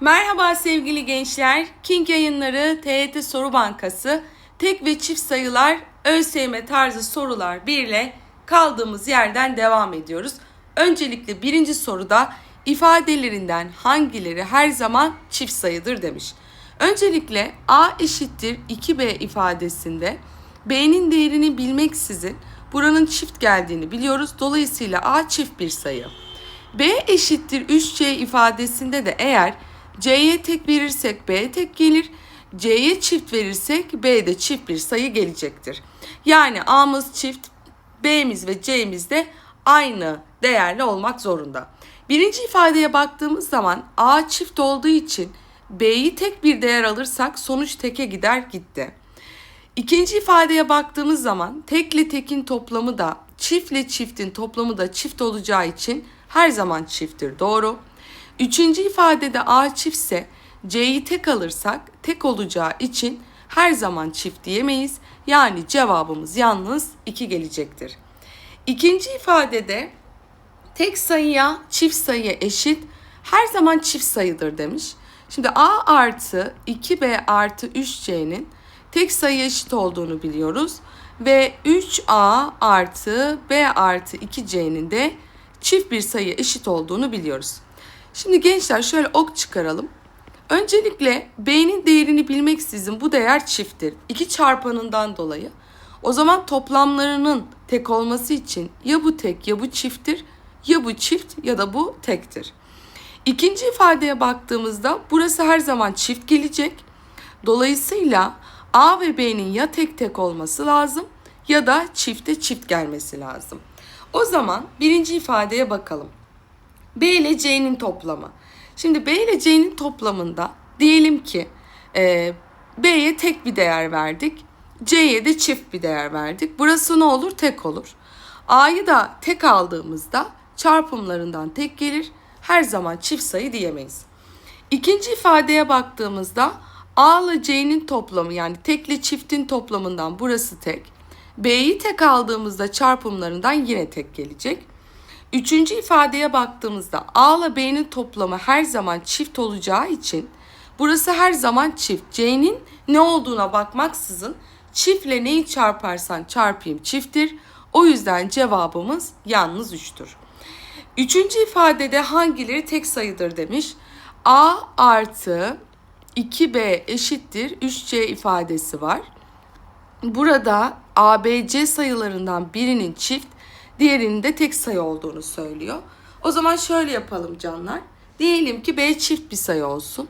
Merhaba sevgili gençler. King yayınları TYT Soru Bankası tek ve çift sayılar ÖSYM tarzı sorular 1 ile kaldığımız yerden devam ediyoruz. Öncelikle birinci soruda ifadelerinden hangileri her zaman çift sayıdır demiş. Öncelikle A eşittir 2B ifadesinde B'nin değerini bilmeksizin buranın çift geldiğini biliyoruz. Dolayısıyla A çift bir sayı. B eşittir 3C ifadesinde de eğer C'ye tek verirsek B tek gelir. C'ye çift verirsek B de çift bir sayı gelecektir. Yani A'mız çift, B'miz ve C'miz de aynı değerli olmak zorunda. Birinci ifadeye baktığımız zaman A çift olduğu için B'yi tek bir değer alırsak sonuç teke gider gitti. İkinci ifadeye baktığımız zaman tekle tekin toplamı da çiftle çiftin toplamı da çift olacağı için her zaman çifttir. Doğru. Üçüncü ifadede A çiftse C'yi tek alırsak tek olacağı için her zaman çift diyemeyiz. Yani cevabımız yalnız 2 gelecektir. İkinci ifadede tek sayıya çift sayı eşit her zaman çift sayıdır demiş. Şimdi A artı 2B artı 3C'nin tek sayı eşit olduğunu biliyoruz. Ve 3A artı B artı 2C'nin de çift bir sayı eşit olduğunu biliyoruz. Şimdi gençler şöyle ok çıkaralım. Öncelikle B'nin değerini bilmeksizin bu değer çifttir. İki çarpanından dolayı. O zaman toplamlarının tek olması için ya bu tek ya bu çifttir ya bu çift ya da bu tektir. İkinci ifadeye baktığımızda burası her zaman çift gelecek. Dolayısıyla A ve B'nin ya tek tek olması lazım ya da çifte çift gelmesi lazım. O zaman birinci ifadeye bakalım. B ile C'nin toplamı. Şimdi B ile C'nin toplamında diyelim ki e, B'ye tek bir değer verdik. C'ye de çift bir değer verdik. Burası ne olur? Tek olur. A'yı da tek aldığımızda çarpımlarından tek gelir. Her zaman çift sayı diyemeyiz. İkinci ifadeye baktığımızda A ile C'nin toplamı yani tekle çiftin toplamından burası tek. B'yi tek aldığımızda çarpımlarından yine tek gelecek. Üçüncü ifadeye baktığımızda A ile B'nin toplamı her zaman çift olacağı için burası her zaman çift. C'nin ne olduğuna bakmaksızın çiftle neyi çarparsan çarpayım çifttir. O yüzden cevabımız yalnız 3'tür. Üçüncü ifadede hangileri tek sayıdır demiş. A artı 2B eşittir 3C ifadesi var. Burada ABC sayılarından birinin çift, diğerinin de tek sayı olduğunu söylüyor. O zaman şöyle yapalım canlar. Diyelim ki B çift bir sayı olsun.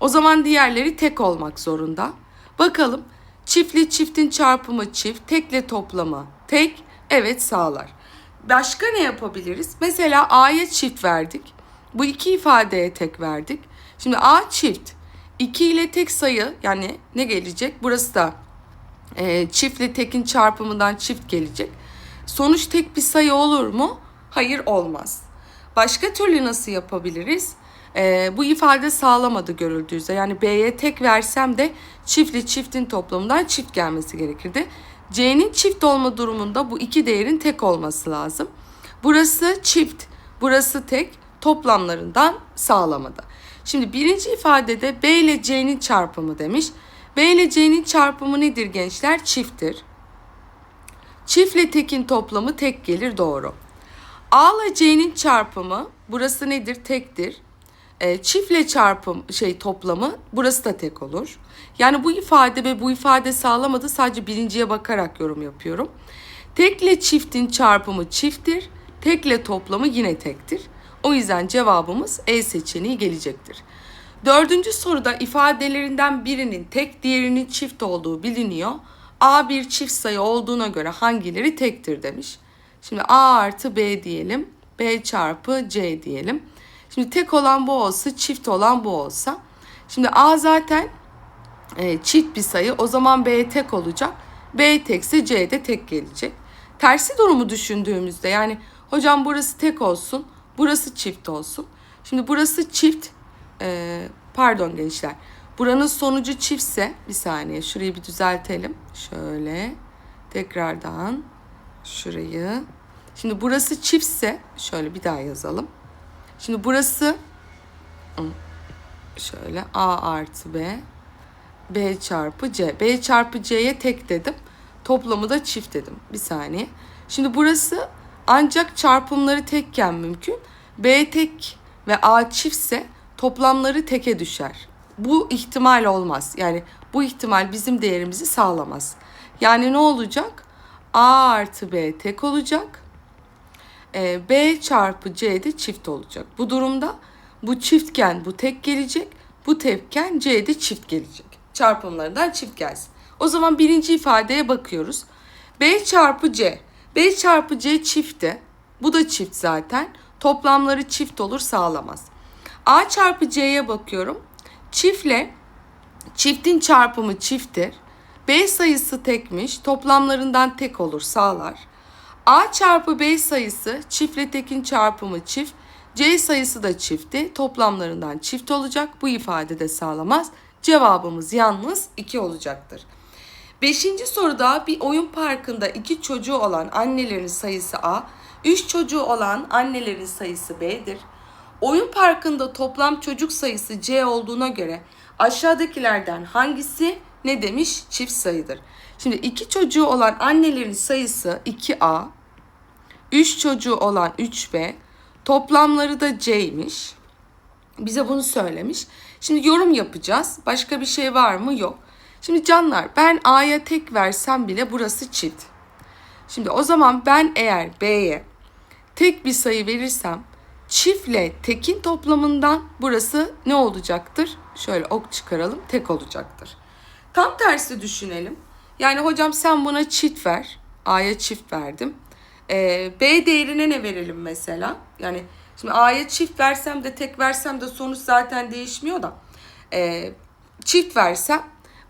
O zaman diğerleri tek olmak zorunda. Bakalım çiftli çiftin çarpımı çift, tekle toplamı tek, evet sağlar. Başka ne yapabiliriz? Mesela A'ya çift verdik. Bu iki ifadeye tek verdik. Şimdi A çift. 2 ile tek sayı yani ne gelecek? Burası da e, çiftle tekin çarpımından çift gelecek. Sonuç tek bir sayı olur mu? Hayır olmaz. Başka türlü nasıl yapabiliriz? E, bu ifade sağlamadı görüldüğü üzere. Yani B'ye tek versem de çiftli çiftin toplamından çift gelmesi gerekirdi. C'nin çift olma durumunda bu iki değerin tek olması lazım. Burası çift, burası tek toplamlarından sağlamadı. Şimdi birinci ifadede B ile C'nin çarpımı demiş. B ile C'nin çarpımı nedir gençler? Çifttir. Çiftle tekin toplamı tek gelir doğru. A ile C'nin çarpımı burası nedir? Tektir. E, çiftle çarpım şey toplamı burası da tek olur. Yani bu ifade ve bu ifade sağlamadı sadece birinciye bakarak yorum yapıyorum. Tekle çiftin çarpımı çifttir. Tekle toplamı yine tektir. O yüzden cevabımız E seçeneği gelecektir. Dördüncü soruda ifadelerinden birinin tek diğerinin çift olduğu biliniyor. A bir çift sayı olduğuna göre hangileri tektir demiş. Şimdi A artı B diyelim. B çarpı C diyelim. Şimdi tek olan bu olsa çift olan bu olsa. Şimdi A zaten e, çift bir sayı o zaman B tek olacak. B tekse C de tek gelecek. Tersi durumu düşündüğümüzde yani hocam burası tek olsun burası çift olsun. Şimdi burası çift e, pardon gençler buranın sonucu çiftse bir saniye şurayı bir düzeltelim. Şöyle tekrardan şurayı. Şimdi burası çiftse şöyle bir daha yazalım. Şimdi burası Şöyle A artı B. B çarpı C. B çarpı C'ye tek dedim. Toplamı da çift dedim. Bir saniye. Şimdi burası ancak çarpımları tekken mümkün. B tek ve A çiftse toplamları teke düşer. Bu ihtimal olmaz. Yani bu ihtimal bizim değerimizi sağlamaz. Yani ne olacak? A artı B tek olacak. Ee, B çarpı C de çift olacak. Bu durumda bu çiftken bu tek gelecek. Bu tekken C de çift gelecek. Çarpımlarından çift gelsin. O zaman birinci ifadeye bakıyoruz. B çarpı C. B çarpı C çifti. Bu da çift zaten. Toplamları çift olur sağlamaz. A çarpı C'ye bakıyorum. Çiftle çiftin çarpımı çifttir. B sayısı tekmiş. Toplamlarından tek olur sağlar. A çarpı B sayısı çiftle tekin çarpımı çift. C sayısı da çifti. Toplamlarından çift olacak. Bu ifade de sağlamaz. Cevabımız yalnız 2 olacaktır. Beşinci soruda bir oyun parkında iki çocuğu olan annelerin sayısı A, üç çocuğu olan annelerin sayısı B'dir. Oyun parkında toplam çocuk sayısı C olduğuna göre aşağıdakilerden hangisi ne demiş çift sayıdır? Şimdi iki çocuğu olan annelerin sayısı 2A, 3 çocuğu olan 3B, toplamları da C'ymiş. Bize bunu söylemiş. Şimdi yorum yapacağız. Başka bir şey var mı? Yok. Şimdi canlar ben A'ya tek versem bile burası çift. Şimdi o zaman ben eğer B'ye tek bir sayı verirsem çiftle tekin toplamından burası ne olacaktır? Şöyle ok çıkaralım tek olacaktır. Tam tersi düşünelim. Yani hocam sen buna çift ver. A'ya çift verdim. Ee, B değerine ne verelim mesela? Yani şimdi A'ya çift versem de tek versem de sonuç zaten değişmiyor da. Ee, çift versem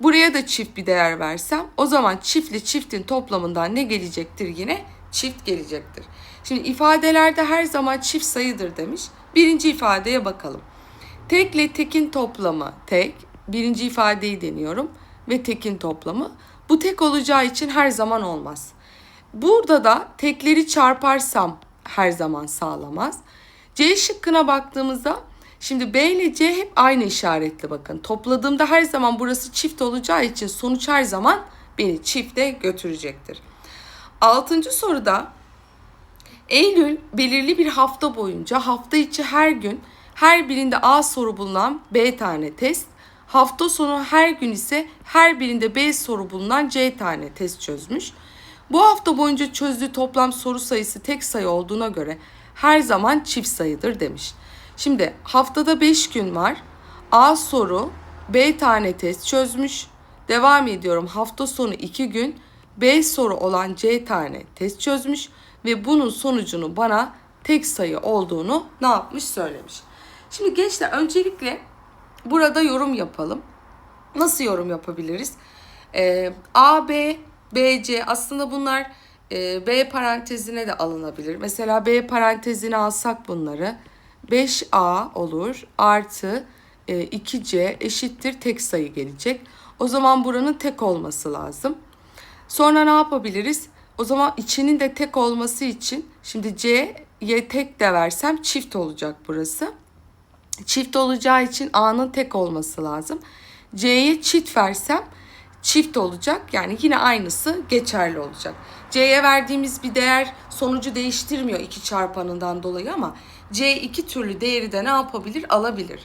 buraya da çift bir değer versem o zaman çiftli çiftin toplamından ne gelecektir yine? Çift gelecektir. Şimdi ifadelerde her zaman çift sayıdır demiş. Birinci ifadeye bakalım. Tekle tekin toplamı tek. Birinci ifadeyi deniyorum ve tekin toplamı. Bu tek olacağı için her zaman olmaz. Burada da tekleri çarparsam her zaman sağlamaz. C şıkkına baktığımızda şimdi B ile C hep aynı işaretli bakın. Topladığımda her zaman burası çift olacağı için sonuç her zaman beni çifte götürecektir. Altıncı soruda Eylül belirli bir hafta boyunca hafta içi her gün her birinde A soru bulunan B tane test, hafta sonu her gün ise her birinde B soru bulunan C tane test çözmüş. Bu hafta boyunca çözdüğü toplam soru sayısı tek sayı olduğuna göre her zaman çift sayıdır demiş. Şimdi haftada 5 gün var. A soru, B tane test çözmüş. Devam ediyorum. Hafta sonu 2 gün B soru olan C tane test çözmüş ve bunun sonucunu bana tek sayı olduğunu ne yapmış söylemiş. Şimdi gençler öncelikle burada yorum yapalım. Nasıl yorum yapabiliriz? Ee, A, B, B, C aslında bunlar e, B parantezine de alınabilir. Mesela B parantezine alsak bunları 5A olur artı e, 2C eşittir tek sayı gelecek. O zaman buranın tek olması lazım. Sonra ne yapabiliriz? O zaman içinin de tek olması için şimdi C'ye tek de versem çift olacak burası. Çift olacağı için A'nın tek olması lazım. C'ye çift versem çift olacak. Yani yine aynısı geçerli olacak. C'ye verdiğimiz bir değer sonucu değiştirmiyor iki çarpanından dolayı ama C iki türlü değeri de ne yapabilir? Alabilir.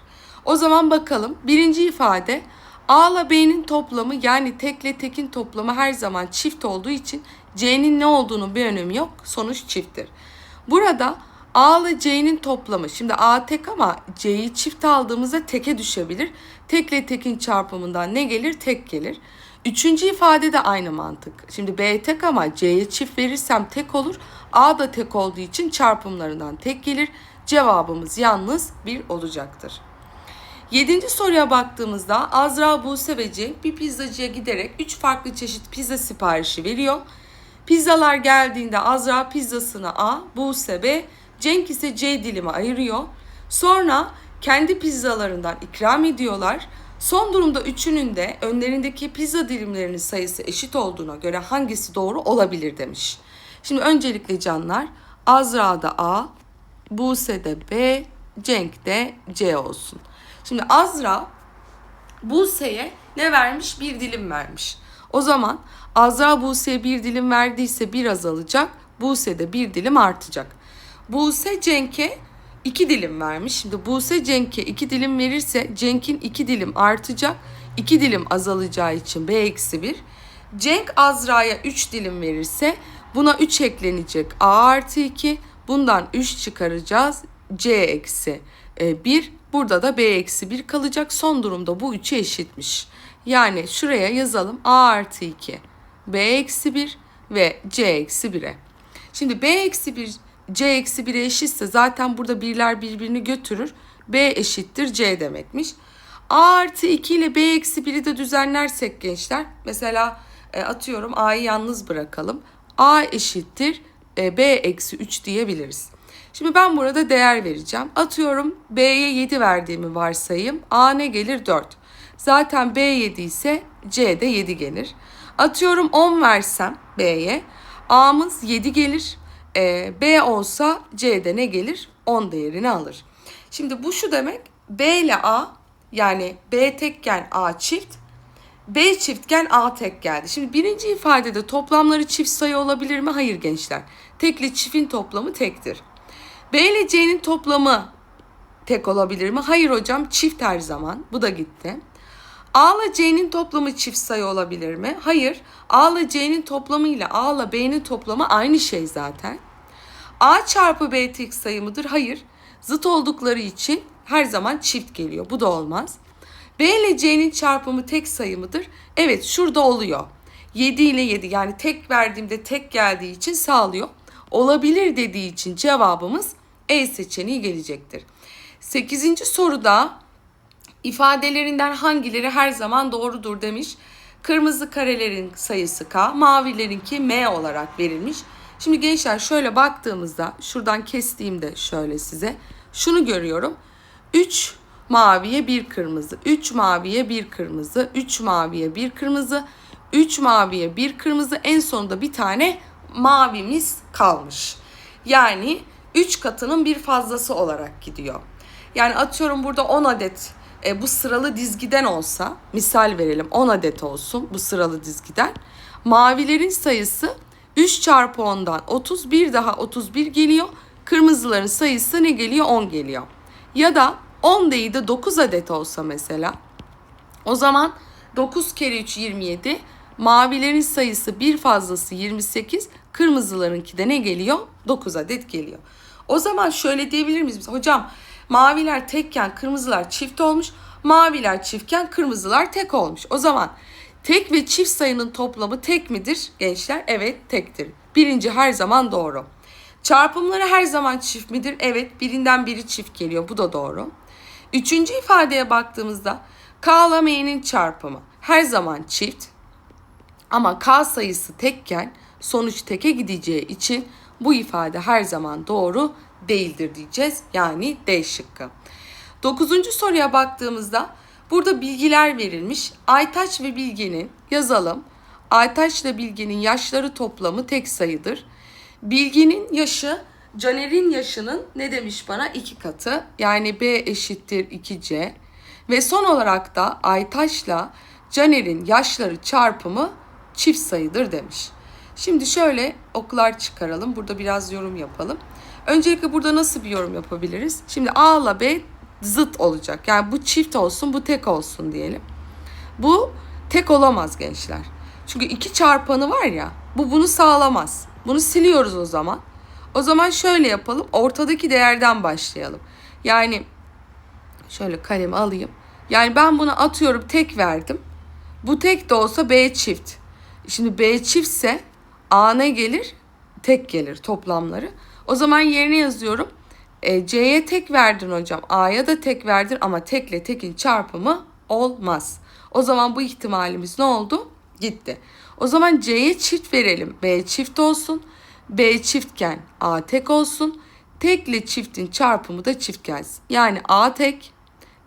O zaman bakalım. Birinci ifade A ile B'nin toplamı yani tekle tekin toplamı her zaman çift olduğu için C'nin ne olduğunu bir önemi yok. Sonuç çifttir. Burada A ile C'nin toplamı. Şimdi A tek ama C'yi çift aldığımızda teke düşebilir. Tekle tekin çarpımından ne gelir? Tek gelir. Üçüncü ifade de aynı mantık. Şimdi B tek ama C'ye çift verirsem tek olur. A da tek olduğu için çarpımlarından tek gelir. Cevabımız yalnız bir olacaktır. Yedinci soruya baktığımızda Azra, Buse ve Cenk bir pizzacıya giderek 3 farklı çeşit pizza siparişi veriyor. Pizzalar geldiğinde Azra pizzasını A, Buse B, Cenk ise C dilimi ayırıyor. Sonra kendi pizzalarından ikram ediyorlar. Son durumda üçünün de önlerindeki pizza dilimlerinin sayısı eşit olduğuna göre hangisi doğru olabilir demiş. Şimdi öncelikle canlar Azra'da A, Buse'de B, Cenk de C olsun. Şimdi Azra Buse'ye ne vermiş? Bir dilim vermiş. O zaman Azra Buse'ye bir dilim verdiyse bir azalacak. Buse de bir dilim artacak. Buse Cenk'e iki dilim vermiş. Şimdi Buse Cenk'e iki dilim verirse Cenk'in iki dilim artacak. iki dilim azalacağı için B eksi bir. Cenk Azra'ya üç dilim verirse buna 3 eklenecek A artı 2. Bundan 3 çıkaracağız. C eksi 1. Burada da B eksi 1 kalacak. Son durumda bu 3'e eşitmiş. Yani şuraya yazalım A artı 2. B eksi 1 ve C eksi 1'e. Şimdi B eksi 1 C eksi 1'e eşitse zaten burada birler birbirini götürür. B eşittir C demekmiş. A artı 2 ile B eksi 1'i de düzenlersek gençler. Mesela e, atıyorum A'yı yalnız bırakalım. A eşittir e, B eksi 3 diyebiliriz. Şimdi ben burada değer vereceğim. Atıyorum B'ye 7 verdiğimi varsayayım. A ne gelir? 4. Zaten B 7 ise C de 7 gelir. Atıyorum 10 versem B'ye. A'mız 7 gelir. E, B olsa C'de ne gelir? 10 değerini alır. Şimdi bu şu demek B ile A yani B tekken A çift B çiftken A tek geldi. Şimdi birinci ifadede toplamları çift sayı olabilir mi? Hayır gençler. Tekli çiftin toplamı tektir. B ile C'nin toplamı tek olabilir mi? Hayır hocam çift her zaman. Bu da gitti. A ile C'nin toplamı çift sayı olabilir mi? Hayır. A ile C'nin toplamı ile A ile B'nin toplamı aynı şey zaten. A çarpı B tek sayı mıdır? Hayır. Zıt oldukları için her zaman çift geliyor. Bu da olmaz. B ile C'nin çarpımı tek sayı mıdır? Evet şurada oluyor. 7 ile 7 yani tek verdiğimde tek geldiği için sağlıyor. Olabilir dediği için cevabımız E seçeneği gelecektir. 8. soruda ifadelerinden hangileri her zaman doğrudur demiş. Kırmızı karelerin sayısı K, mavilerinki M olarak verilmiş. Şimdi gençler şöyle baktığımızda şuradan kestiğimde şöyle size şunu görüyorum. 3 maviye bir kırmızı, 3 maviye bir kırmızı, 3 maviye bir kırmızı, 3 maviye bir kırmızı en sonunda bir tane mavimiz kalmış. Yani 3 katının bir fazlası olarak gidiyor. Yani atıyorum burada 10 adet e, bu sıralı dizgiden olsa misal verelim 10 adet olsun bu sıralı dizgiden. Mavilerin sayısı 3 çarpı 10'dan 31 daha 31 geliyor. Kırmızıların sayısı ne geliyor? 10 geliyor. Ya da 10 değil de 9 adet olsa mesela. O zaman 9 kere 3 27. Mavilerin sayısı bir fazlası 28. Kırmızılarınki de ne geliyor? 9 adet geliyor. O zaman şöyle diyebilir miyiz? Hocam maviler tekken kırmızılar çift olmuş. Maviler çiftken kırmızılar tek olmuş. O zaman tek ve çift sayının toplamı tek midir gençler? Evet tektir. Birinci her zaman doğru. Çarpımları her zaman çift midir? Evet birinden biri çift geliyor. Bu da doğru. Üçüncü ifadeye baktığımızda K ile M'nin çarpımı her zaman çift. Ama K sayısı tekken sonuç teke gideceği için bu ifade her zaman doğru değildir diyeceğiz. Yani D şıkkı. Dokuzuncu soruya baktığımızda burada bilgiler verilmiş. Aytaç ve Bilge'nin yazalım. Aytaç ile Bilge'nin yaşları toplamı tek sayıdır. Bilge'nin yaşı Caner'in yaşının ne demiş bana? iki katı. Yani B eşittir 2C. Ve son olarak da Aytaç'la Caner'in yaşları çarpımı çift sayıdır demiş. Şimdi şöyle oklar çıkaralım. Burada biraz yorum yapalım. Öncelikle burada nasıl bir yorum yapabiliriz? Şimdi A ile B zıt olacak. Yani bu çift olsun, bu tek olsun diyelim. Bu tek olamaz gençler. Çünkü iki çarpanı var ya, bu bunu sağlamaz. Bunu siliyoruz o zaman. O zaman şöyle yapalım. Ortadaki değerden başlayalım. Yani şöyle kalemi alayım. Yani ben bunu atıyorum tek verdim. Bu tek de olsa B çift. Şimdi B çiftse A ne gelir? Tek gelir toplamları. O zaman yerine yazıyorum. E, C'ye tek verdin hocam. A'ya da tek verdin ama tekle tekin çarpımı olmaz. O zaman bu ihtimalimiz ne oldu? Gitti. O zaman C'ye çift verelim. B çift olsun. B çiftken A tek olsun. Tekle çiftin çarpımı da çift gelsin. Yani A tek,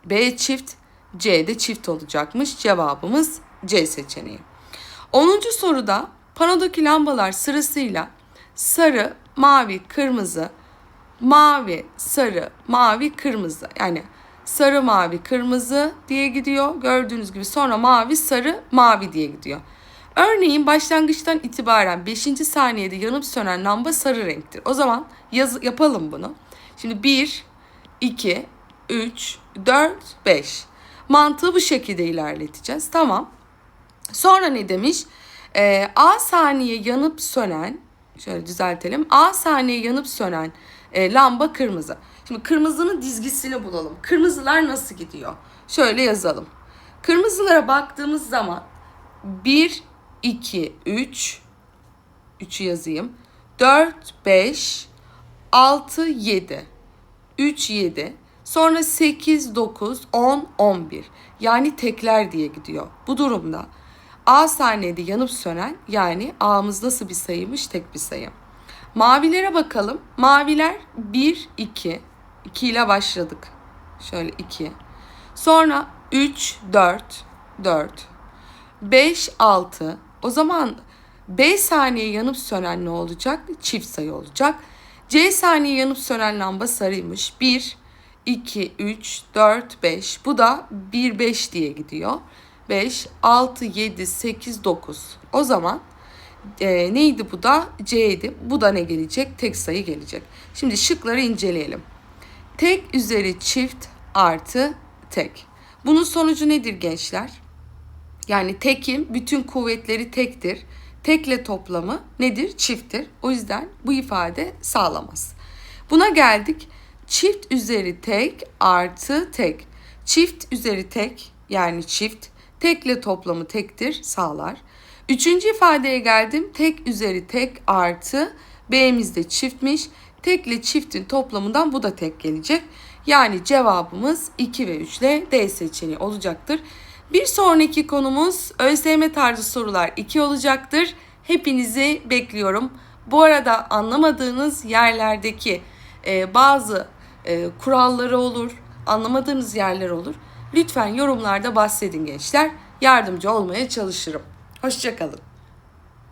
B çift, C de çift olacakmış. Cevabımız C seçeneği. 10. soruda panodaki lambalar sırasıyla sarı, mavi, kırmızı, mavi, sarı, mavi, kırmızı. Yani sarı, mavi, kırmızı diye gidiyor. Gördüğünüz gibi sonra mavi, sarı, mavi diye gidiyor. Örneğin başlangıçtan itibaren 5. saniyede yanıp sönen lamba sarı renktir. O zaman yaz, yapalım bunu. Şimdi 1, 2, 3, 4, 5. Mantığı bu şekilde ilerleteceğiz. Tamam. Sonra ne demiş? Ee, A saniye yanıp sönen, şöyle düzeltelim. A saniye yanıp sönen e, lamba kırmızı. Şimdi kırmızının dizgisini bulalım. Kırmızılar nasıl gidiyor? Şöyle yazalım. Kırmızılara baktığımız zaman 1, 2, 3, 3'ü yazayım. 4, 5, 6, 7. 3, 7. Sonra 8, 9, 10, 11. Yani tekler diye gidiyor. Bu durumda A saniyede yanıp sönen yani A'mız nasıl bir sayıymış? Tek bir sayı. Mavilere bakalım. Maviler 1, 2. 2 ile başladık. Şöyle 2. Sonra 3, 4, 4. 5, 6. O zaman B saniye yanıp sönen ne olacak? Çift sayı olacak. C saniye yanıp sönen lamba sarıymış. 1, 2, 3, 4, 5. Bu da 1, 5 diye gidiyor. 5, 6, 7, 8, 9. O zaman e, neydi bu da? C'ydi. Bu da ne gelecek? Tek sayı gelecek. Şimdi şıkları inceleyelim. Tek üzeri çift artı tek. Bunun sonucu nedir gençler? Yani tekin bütün kuvvetleri tektir. Tekle toplamı nedir? Çifttir. O yüzden bu ifade sağlamaz. Buna geldik. Çift üzeri tek artı tek. Çift üzeri tek yani çift. Tekle toplamı tektir sağlar. Üçüncü ifadeye geldim. Tek üzeri tek artı B'miz de çiftmiş. Tekle çiftin toplamından bu da tek gelecek. Yani cevabımız 2 ve 3 ile D seçeneği olacaktır. Bir sonraki konumuz ÖSYM tarzı sorular 2 olacaktır. Hepinizi bekliyorum. Bu arada anlamadığınız yerlerdeki e, bazı e, kuralları olur, anlamadığınız yerler olur. Lütfen yorumlarda bahsedin gençler. Yardımcı olmaya çalışırım. Hoşçakalın.